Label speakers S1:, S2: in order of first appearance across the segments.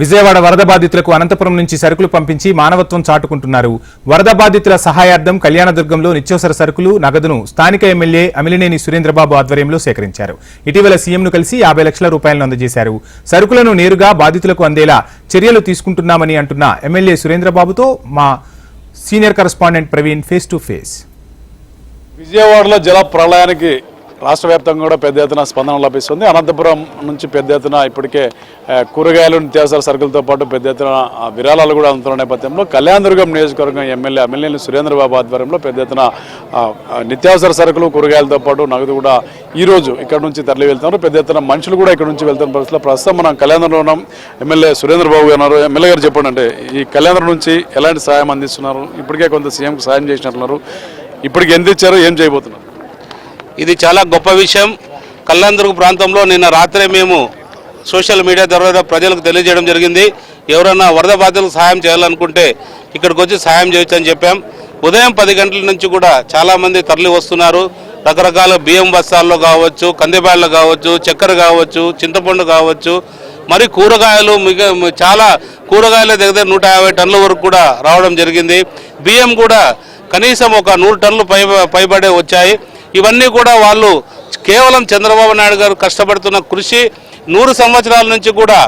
S1: విజయవాడ వరద బాధితులకు అనంతపురం నుంచి సరుకులు పంపించి మానవత్వం చాటుకుంటున్నారు. వరద బాధితుల సహాయార్థం కళ్యాణదుర్గంలో నిత్యావసర సరుకులు నగదును స్థానిక ఎమ్మెల్యే అమిలినేని సురేంద్రబాబు ఆధ్వర్యంలో సేకరించారు. ఇటీవల సీఎంను కలిసి యాభై లక్షల రూపాయలను అందజేశారు. సరుకులను నేరుగా బాధితులకు అందేలా చర్యలు తీసుకుంటున్నామని అంటున్న ఎమ్మెల్యే సురేంద్రబాబుతో మా senior correspondent Praveen face to face.
S2: విజయవాడలో జల ప్రళయానికి రాష్ట్ర వ్యాప్తంగా కూడా పెద్ద ఎత్తున స్పందన లభిస్తుంది. అనంతపురం నుంచి పెద్ద ఎత్తున ఇప్పటికే కూరగాయలు నిత్యావసర సరుకులతో పాటు పెద్ద ఎత్తున విరాళాలు కూడా అందుతున్న నేపథ్యంలో కళ్యాణదుర్గం నియోజకవర్గం ఎమ్మెల్యే ఎమ్మెల్యేలు సురేంద్రబాబు ఆధ్వర్యంలో పెద్ద ఎత్తున నిత్యావసర సరుకులు కూరగాయలతో పాటు నగదు కూడా ఈ రోజు ఇక్కడ నుంచి తరలి వెళ్తున్నారు. పెద్ద ఎత్తున మనుషులు కూడా ఇక్కడ నుంచి వెళ్తున్న పరిస్థితుల్లో ప్రస్తుతం మనం కళ్యాణంలో ఉన్నాం ఎమ్మెల్యే సురేంద్రబాబు గారు ఎమ్మెల్యే గారు చెప్పండి అంటే ఈ కళ్యాణం నుంచి ఎలాంటి సహాయం అందిస్తున్నారు? ఇప్పటికే కొంత సీఎంకు సాయం చేసినట్లున్నారు. ఇప్పటికి ఎంత ఇచ్చారు? ఏం చేయబోతున్నారు?
S3: ఇది చాలా గొప్ప విషయం. కల్లందరు ప్రాంతంలో నిన్న రాత్రే మేము సోషల్ మీడియా ద్వారా ప్రజలకు తెలియజేయడం జరిగింది. ఎవరైనా వరద బాధితులకు సహాయం చేయాలనుకుంటే ఇక్కడికి వచ్చి సహాయం చేయొచ్చు అని చెప్పాం. ఉదయం పది గంటల నుంచి కూడా చాలామంది తరలి వస్తున్నారు. రకరకాల బియ్యం బస్తాల్లో కావచ్చు కందిబ్యాళ్ళు కావచ్చు చక్కెర కావచ్చు చింతపండు కావచ్చు మరి కూరగాయలు మిగ చాలా కూరగాయల దగ్గర నూట యాభై టన్నుల వరకు కూడా రావడం జరిగింది. బియ్యం కూడా కనీసం ఒక నూరు టన్నులు పై పైబడే వచ్చాయి. ఇవన్నీ కూడా వాళ్ళు కేవలం చంద్రబాబు నాయుడు గారు కష్టపడుతున్న కృషి నూరు సంవత్సరాల నుంచి కూడా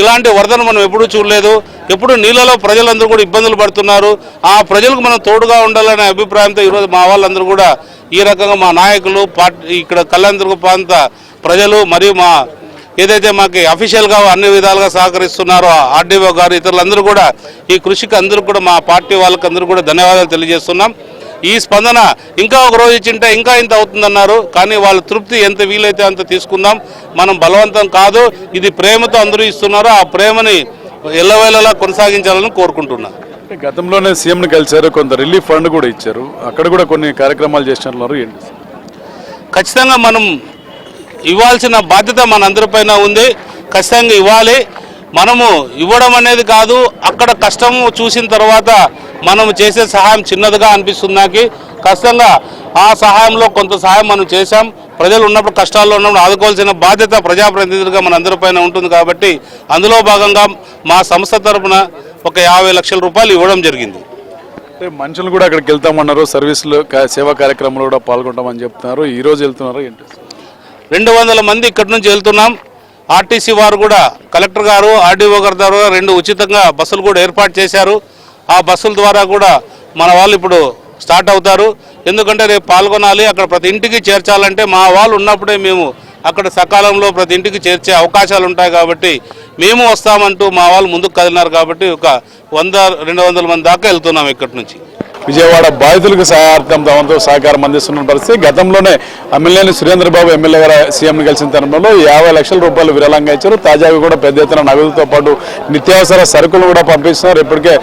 S3: ఇలాంటి వరదను మనం ఎప్పుడూ చూడలేదు. ఎప్పుడు నీళ్ళలో ప్రజలందరూ కూడా ఇబ్బందులు పడుతున్నారు. ఆ ప్రజలకు మనం తోడుగా ఉండాలనే అభిప్రాయంతో ఈరోజు మా వాళ్ళందరూ కూడా ఈ రకంగా మా నాయకులు పార్టీ ఇక్కడ కళ్యాణ ప్రాంత ప్రజలు మరియు మా ఏదైతే మాకు అఫీషియల్గా అన్ని విధాలుగా సహకరిస్తున్నారో ఆర్డీఓ గారు ఇతరులందరూ కూడా ఈ కృషికి అందరూ కూడా మా పార్టీ వాళ్ళకి అందరూ కూడా ధన్యవాదాలు తెలియజేస్తున్నాం. ఈ స్పందన ఇంకా ఒక రోజు ఇచ్చింటే ఇంకా ఇంత అవుతుందన్నారు. కానీ వాళ్ళ తృప్తి ఎంత వీలైతే అంత తీసుకుందాం. మనం బలవంతం కాదు. ఇది ప్రేమతో అందరూ ఇస్తున్నారు. ఆ ప్రేమని ఎల్లవేళలా కొనసాగించాలని కోరుకుంటున్నాను
S2: గతంలోనే సీఎంని కలిశారు. కొంత రిలీఫ్ ఫండ్ కూడా ఇచ్చారు. అక్కడ కూడా కొన్ని కార్యక్రమాలు చేసినట్లున్నారు. ఏంటి?
S3: ఖచ్చితంగా మనం ఇవ్వాల్సిన బాధ్యత మనందరిపైన ఉంది. ఖచ్చితంగా ఇవ్వాలి. మనము ఇవ్వడం అనేది కాదు అక్కడ కష్టము చూసిన తర్వాత మనం చేసే సహాయం చిన్నదిగా అనిపిస్తుంది నాకు. ఖచ్చితంగా ఆ సహాయంలో కొంత సహాయం మనం చేశాం. ప్రజలు ఉన్నప్పుడు కష్టాల్లో ఉన్నప్పుడు ఆదుకోవాల్సిన బాధ్యత ప్రజాప్రతినిధులుగా మన అందరిపైన ఉంటుంది కాబట్టి అందులో భాగంగా మా సంస్థ తరపున ఒక యాభై లక్షల రూపాయలు ఇవ్వడం జరిగింది.
S2: అంటే మనుషులు కూడా అక్కడికి వెళ్తామన్నారు సర్వీసులు సేవా కార్యక్రమాలు కూడా పాల్గొంటామని చెప్తున్నారు. ఈ రోజు వెళ్తున్నారు ఏంటి?
S3: రెండు వందల మంది ఇక్కడి నుంచి వెళ్తున్నాం. ఆర్టీసీ వారు కూడా కలెక్టర్ గారు ఆర్డీఓ గారి ద్వారా రెండు ఉచితంగా బస్సులు కూడా ఏర్పాటు చేశారు. ఆ బస్సుల ద్వారా కూడా మన వాళ్ళు ఇప్పుడు స్టార్ట్ అవుతారు. ఎందుకంటే రేపు పాల్గొనాలి అక్కడ ప్రతి ఇంటికి చేర్చాలంటే మా వాళ్ళు ఉన్నప్పుడే మేము అక్కడ సకాలంలో ప్రతి ఇంటికి చేర్చే అవకాశాలు ఉంటాయి కాబట్టి మేము వస్తామంటూ మా వాళ్ళు ముందుకు కదిలినారు కాబట్టి ఒక వంద రెండు వందల మంది దాకా వెళ్తున్నాం ఇక్కడి నుంచి.
S2: విజయవాడ బాధితులకు సహాయార్థం తమతో సహకారం అందిస్తున్న పరిస్థితి గతంలోనే ఎమ్మెల్యేని సురేంద్రబాబు ఎమ్మెల్యే గారు సీఎంని కలిసిన తరుణంలో యాభై లక్షల రూపాయలు విరాళంగా ఇచ్చారు. తాజాగా కూడా పెద్ద ఎత్తున నగదుతో పాటు నిత్యావసర సరుకులు కూడా పంపిస్తున్నారు. ఇప్పటికే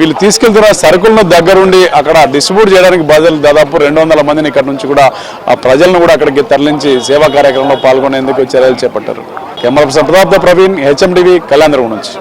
S2: వీళ్ళు తీసుకెళ్తున్న సరుకులను దగ్గరుండి అక్కడ డిస్ట్రిబ్యూట్ చేయడానికి బాధ్యతలు దాదాపు రెండు వందల మందిని ఇక్కడ నుంచి కూడా ఆ ప్రజలను కూడా అక్కడికి తరలించి సేవా కార్యక్రమంలో పాల్గొనేందుకు చర్యలు చేపట్టారు. Camera person Pratap Praveen HMTV Kalyan నుంచి.